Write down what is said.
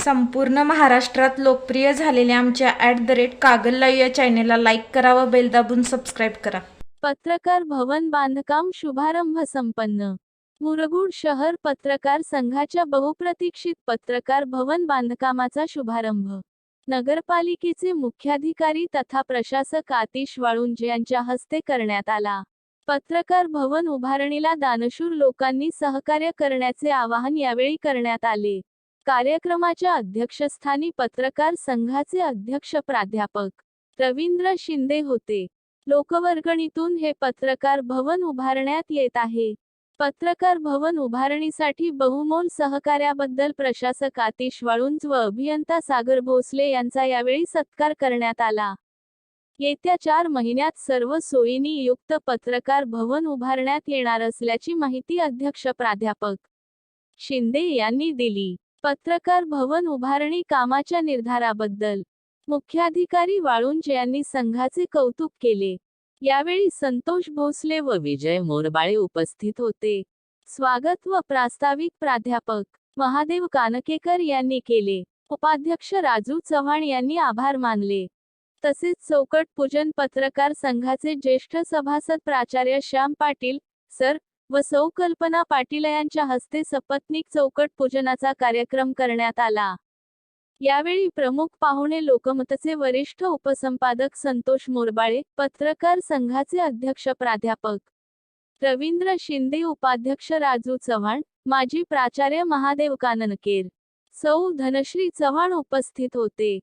संपूर्ण महाराष्ट्रात लोकप्रिय झालेल्या आमच्या at the rate Kagal live या चॅनेलला लाईक करा व बेल दाबून सबस्क्राईब करा. पत्रकार भवन बांधकाम शुभारंभ संपन्न. मुरगुड शहर पत्रकार संघाच्या बहुप्रतीक्षित पत्रकार भवन बांधकामाचा शुभारंभ. नगरपालिकेचे मुख्याधिकारी तथा प्रशासक आतिश वाळुंजे यांच्या हस्ते करण्यात आला. पत्रकार भवन उभारणीला दानशूर लोकांनी सहकार्य करण्याचे आवाहन यावेळी करण्यात आले. कार्यक्रमाच्या अध्यक्षस्थानी पत्रकार संघाचे अध्यक्ष प्राध्यापक रवींद्र शिंदे होते. लोकवर्गणीतून हे पत्रकार भवन उभारण्यात येत आहे. पत्रकार भवन उभारणीसाठी बहुमोल सहकार्याबद्दल प्रशासक आतिश वाळुंज व अभियंता सागर भोसले यांचा यावेळी सत्कार करण्यात आला. येत्या चार महिन्यात सर्व सोयीनी युक्त पत्रकार भवन उभारण्यात येणार असल्याची माहिती अध्यक्ष प्राध्यापक शिंदे यांनी दिली. पत्रकार भवन उभारणी कामाच्या निर्धाराबद्दल मुख्याधिकारी वाळुंज यांनी संघाचे कौतुक केले. यावेळी संतोष भोसले व विजय मोरबाळे उपस्थित होते. स्वागत व प्रास्ताविक प्राध्यापक महादेव कानकेकर यांनी केले. उपाध्यक्ष राजू चव्हाण यांनी आभार मानले. तसेच चौकट पूजन पत्रकार संघाचे ज्येष्ठ सभासद प्राचार्य श्याम पाटील सर व सौ कल्पना पाटील यांच्या हस्ते सपत्नीक चौकट पूजनाचा कार्यक्रम करण्यात आला. यावेळी प्रमुख पाहुणे लोकमतचे वरिष्ठ उपसंपादक संतोष मोरबाळे पत्रकार संघाचे अध्यक्ष प्राध्यापक रवींद्र शिंदे उपाध्यक्ष राजू चव्हाण माजी प्राचार्य महादेव काननकेर सौ धनश्री चव्हाण उपस्थित होते.